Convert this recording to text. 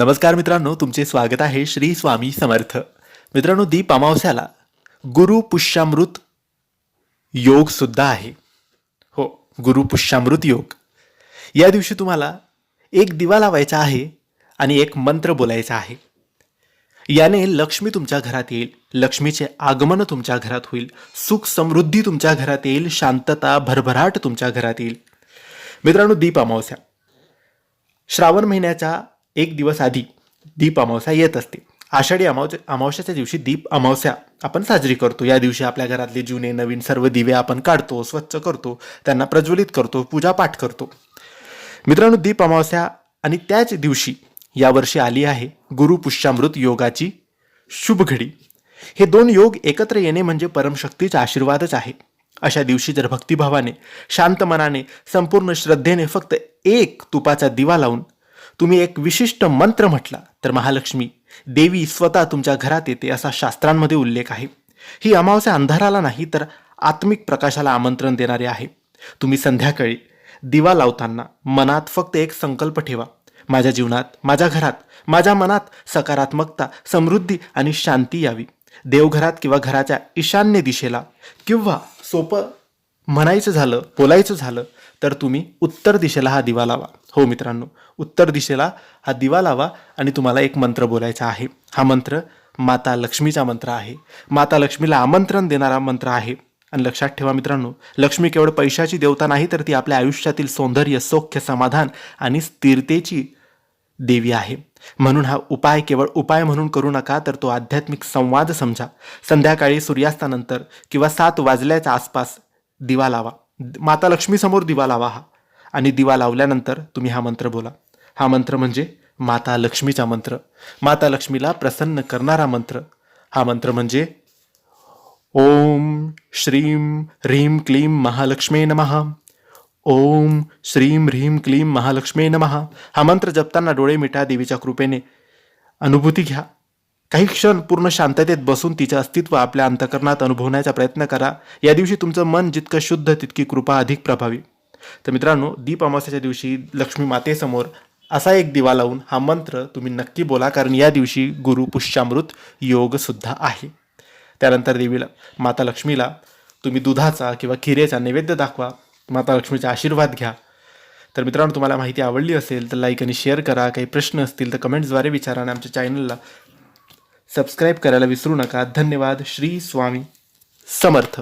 नमस्कार मित्रांनो तुमचे स्वागत आहे श्री स्वामी समर्थ. मित्रांनो दीप अमावस्याला गुरु पुष्यामृत योग सुद्धा आहे. हो गुरु पुष्यामृत योग. या दिवशी तुम्हाला एक दिवा लावायचा आहे आणि एक मंत्र बोलायचा आहे. याने लक्ष्मी तुमच्या घरात येईल लक्ष्मीचे आगमन तुमच्या घरात होईल सुख समृद्धी तुमच्या घरात येईल शांतता भरभराट तुमच्या घरात येईल. मित्रांनो दीप अमावस्या. श्रावण महिन्याच्या एक दिवस आधी दीप अमावस्या येत असते. आषाढी अमावस्या अमावस्याच्या दिवशी दीप अमावस्या आपण साजरी करतो. या दिवशी आपल्या घरातले जुने नवीन सर्व दिवे आपण काढतो स्वच्छ करतो त्यांना प्रज्वलित करतो पूजापाठ करतो. मित्रांनो दीप अमावस्या आणि त्याच दिवशी यावर्षी आली आहे गुरु पुष्यामृत योगाची शुभ घडी. हे दोन योग एकत्र येणे म्हणजे परमशक्तीचा आशीर्वादच आहे. अशा दिवशी जर भक्तिभावाने शांत मनाने संपूर्ण श्रद्धेने फक्त एक तुपाचा दिवा लावून तुम्ही एक विशिष्ट मंत्र म्हटला तर महालक्ष्मी देवी स्वतः तुमच्या घरात येते असा शास्त्रांमध्ये उल्लेख आहे. ही अमावस्या अंधाराला नाही तर आत्मिक प्रकाशाला आमंत्रण देणारी आहे. तुम्ही संध्याकाळी दिवा लावताना मनात फक्त एक संकल्प ठेवा. माझ्या जीवनात माझ्या घरात माझ्या मनात सकारात्मकता समृद्धी आणि शांती यावी. देवघरात किंवा घराच्या ईशान्य दिशेला किंवा सोपं म्हणायचं झालं बोलायचं झालं तर तुम्ही उत्तर दिशेला हा दिवा लावा. हो मित्रांनो उत्तर दिशेला हा दिवा लावा आणि तुम्हाला एक मंत्र बोलायचा आहे. हा मंत्र माता लक्ष्मीचा मंत्र आहे. माता लक्ष्मीला आमंत्रण देणारा मंत्र आहे. आणि लक्षात ठेवा मित्रांनो लक्ष्मी केवळ पैशाची देवता नाही तर ती आपल्या आयुष्यातील सौंदर्य सौख्य समाधान आणि स्थिरतेची देवी आहे. म्हणून हा उपाय केवळ उपाय म्हणून करू नका तर तो आध्यात्मिक संवाद समजा. संध्याकाळी सूर्यास्तानंतर किंवा सात वाजल्याच्या आसपास दिवा लावा. माता लक्ष्मीसमोर दिवा लावा हा. आणि दिवा लावल्यानंतर तुम्ही हा मंत्र बोला. हा मंत्र म्हणजे माता लक्ष्मीचा मंत्र. माता लक्ष्मीला प्रसन्न करणारा मंत्र. हा मंत्र म्हणजे ओम श्रीम ह्रीम क्लीम महालक्ष्मी नमः. ओम श्रीम ह्रीम क्लीम महालक्ष्मी नमः. हा मंत्र जपताना डोळे मिटा देवीच्या कृपेने. अनुभूती घ्या. काही क्षण पूर्ण शांततेत बसून तिचे अस्तित्व आपल्या अंतकरणात अनुभवण्याचा प्रयत्न करा. या दिवशी तुमचं मन जितकं शुद्ध तितकी कृपा अधिक प्रभावी. तर मित्रांनो दीप अमावस्याच्या दिवशी लक्ष्मी मातेसमोर असा एक दिवा लावून हा मंत्र तुम्ही नक्की बोला कारण या दिवशी गुरु पुष्यामृत योगसुद्धा आहे. त्यानंतर देवीला माता लक्ष्मीला तुम्ही दुधाचा किंवा खिरेचा नैवेद्य दाखवा माता लक्ष्मीचा आशीर्वाद घ्या. तर मित्रांनो तुम्हाला माहिती आवडली असेल तर लाईक आणि शेअर करा. काही प्रश्न असतील तर कमेंट्सद्वारे विचारा आणि आमच्या चॅनलला सबस्क्राईब करायला विसरू नका. धन्यवाद. श्री स्वामी समर्थ.